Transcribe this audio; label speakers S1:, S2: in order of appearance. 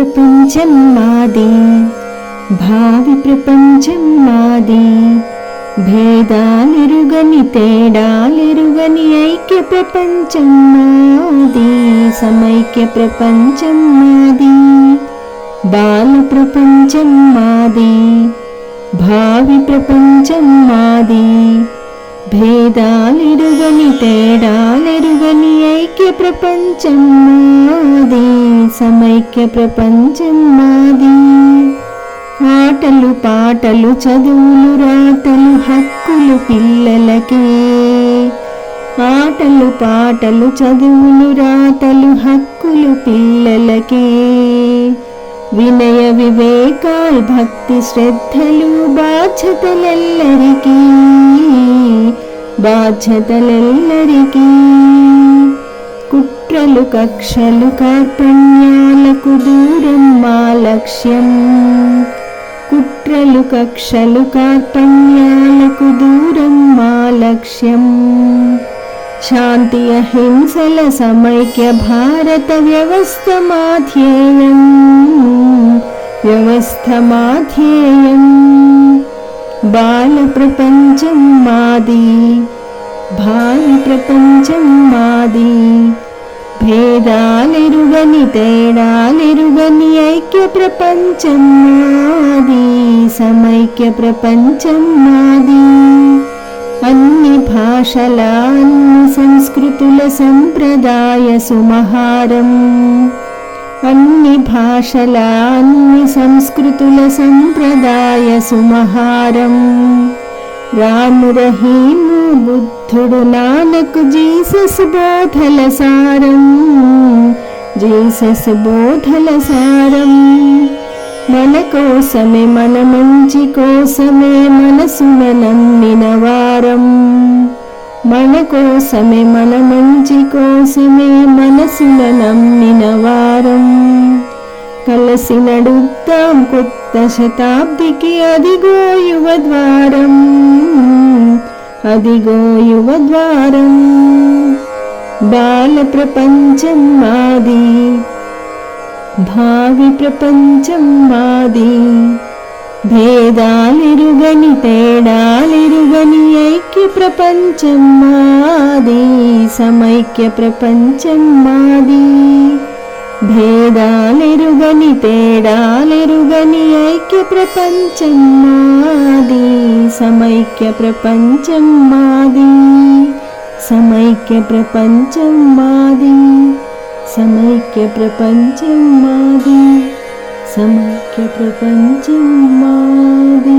S1: ప్రపంచం మాది భావి ప్రపంచం మాది. భేదాలెరుగని తేడాలెరుగని ఐక్య ప్రపంచం మాది సమైక్య ప్రపంచం మాది. బాల ప్రపంచం మాది భావి ప్రపంచం మాది. భేదాలెరుగని తేడాలెరుగని ఐక్య ప్రపంచం మాది సమైక్య ప్రపంచం మాది ఆటలు పాటలు చదువులు రాతలు హక్కులు పిల్లలకే. ఆటలు పాటలు చదువులు రాతలు హక్కులు పిల్లలకే. వినయ వివేకాల్ భక్తి శ్రద్ధలు బాధ్యతలెల్లరికీ. బాధ్యతలెల్లరికీ కుట్రలు కక్షలు కార్పణ్యాలకు దూరం మా లక్ష్యం. కుట్రలు కక్షలు కార్పణ్యాలకు దూరం మా లక్ష్యం. శాంతి అహింసల సమైక్య భారత వ్యవస్థ మాధ్యేయం. వ్యవస్థ మాధ్యేయం. బాల ప్రపంచం మాది. భావి ప్రపంచం మాది భేదాలెరుగని తేడాలెరుగని ఐక్య ప్రపంచం మాది సమైక్య ప్రపంచం మాది అన్ని భాషల అన్ని సంస్కృతుల సంప్రదాయ సుమహారం అన్ని భాషల అన్ని సంస్కృతుల సంప్రదాయ సుమహారం రాము రహీము బుద్ధుడు నానకు జీసస్ బోధల సారం. జీసస్ బోధల సారం. మన కోసమే మన మంచి కోసమే మనసున నమ్మిన వారం. మన కోసమే మన మంచి కోసమే మనసున నమ్మిన వారం. కలసి నడుద్దాం కొత్త శతాబ్దికి అదిగో యువ ద్వారం. అదిగో యువద్వారం. బాల ప్రపంచం మాది. భావి ప్రపంచం మాది. భేదాలిరుగని తేడాలిరుగని ఐక్య ప్రపంచం మాది. సమైక్య ప్రపంచం మాది. భేదా ఎరుగని తేడాలెరుగని ఐక్య ప్రపంచం మాది సమైక్య ప్రపంచం మాది సమైక్య ప్రపంచం మాది సమైక్య ప్రపంచం మాది సమైక్య ప్రపంచం మాది